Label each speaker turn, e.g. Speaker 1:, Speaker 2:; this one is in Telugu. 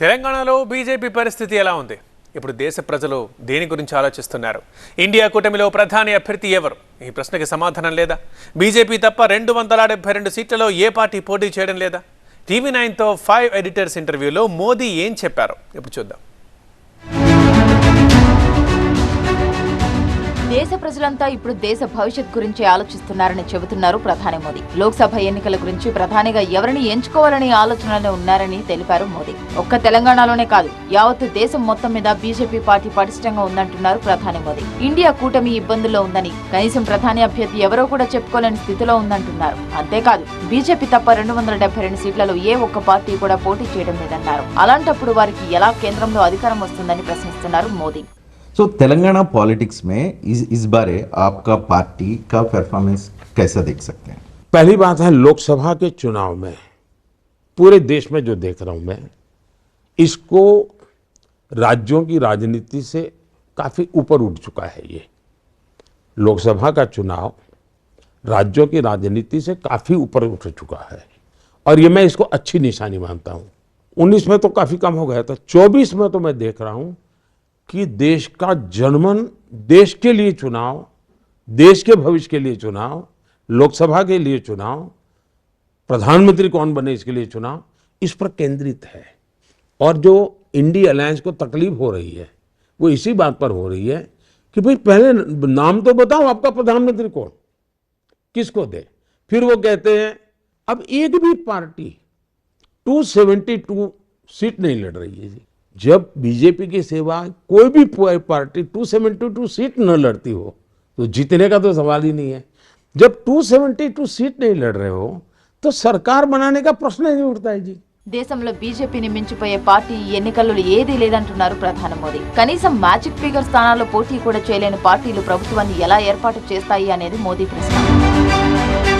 Speaker 1: తెలంగాణలో బీజేపీ పరిస్థితి ఎలా ఉంది? ఇప్పుడు దేశ ప్రజలు దేని గురించి ఆలోచిస్తున్నారు? ఇండియా కూటమిలో ప్రధాని అభ్యర్థి ఎవరు? ఈ ప్రశ్నకి సమాధానం లేదా? బీజేపీ తప్ప రెండు వందల డెబ్బై రెండు సీట్లలో ఏ పార్టీ పోటీ చేయడం లేదా? టీవీ నైన్తో ఫైవ్ ఎడిటర్స్ ఇంటర్వ్యూలో మోదీ ఏం చెప్పారు? ఇప్పుడు చూద్దాం.
Speaker 2: దేశ ప్రజలంతా ఇప్పుడు దేశ భవిష్యత్ గురించి ఆలోచిస్తున్నారని చెబుతున్నారు ప్రధాని మోదీ. లోక్సభ ఎన్నికల గురించి ప్రధానిగా ఎవరిని ఎంచుకోవాలనే ఆలోచనలో ఉన్నారని తెలిపారు మోదీ. ఒక్క తెలంగాణలోనే కాదు యావత్ దేశం మొత్తం మీద బీజేపీ పార్టీ పటిష్టంగా ఉందంటున్నారు ప్రధాని మోదీ. ఇండియా కూటమి ఇబ్బందుల్లో ఉందని కనీసం ప్రధాని అభ్యర్థి ఎవరో కూడా చెప్పుకోలేని స్థితిలో ఉందంటున్నారు. అంతేకాదు బీజేపీ తప్ప రెండు వందల డెబ్బై రెండు సీట్లలో ఏ ఒక్క పార్టీ కూడా పోటీ చేయడం లేదన్నారు. అలాంటప్పుడు వారికి ఎలా కేంద్రంలో అధికారం వస్తుందని ప్రశ్నిస్తున్నారు మోదీ.
Speaker 3: सो तेलंगाना पॉलिटिक्स में इस इस बारे आपका पार्टी का परफॉर्मेंस कैसा देख सकते हैं?
Speaker 4: पहली बात है, लोकसभा के चुनाव में, पूरे देश में जो देख रहा हूँ मैं, इसको राज्यों की राजनीति से काफ़ी ऊपर उठ चुका है ये। लोकसभा का चुनाव राज्यों की राजनीति से काफ़ी ऊपर उठ चुका है। और ये मैं इसको अच्छी निशानी मानता हूँ। 19 में तो काफ़ी कम हो गया था 24 में तो मैं देख रहा हूँ कि देश का जनमन देश के लिए चुनाव, देश के भविष्य के लिए चुनाव, लोकसभा के लिए चुनाव, प्रधानमंत्री कौन बने इसके लिए चुनाव, इस पर केंद्रित है। और जो इंडी अलायंस को तकलीफ़ हो रही है, वो इसी बात पर हो रही है कि भाई पहले नाम तो बताओ आपका प्रधानमंत्री कौन, किसको दे। फिर वो कहते हैं, अब एक भी पार्टी 272 सीट नहीं लड़ रही है जी। जब बीजेपी की सेवा कोई भी पार्टी 272 सीट न लड़ती हो तो जीतने का तो सवाल ही नहीं है जब 272 सीट नहीं लड़ रहे हो तो सरकार बनाने का प्रश्न ही नहीं उठता है जी
Speaker 2: దేశంలో బీజేపీని మించిపోయే పార్టీ ఈ ఎన్నికల్లో ఏదీ లేదంటున్నారు ప్రధాని మోదీ కనీసం మ్యాజిక్ ఫిగర్ స్థానాల్లో పోటీ కూడా చేయలేని పార్టీలు ప్రభుత్వాన్ని ఎలా ఏర్పాటు చేస్తాయి అనేది మోదీ ప్రశ్న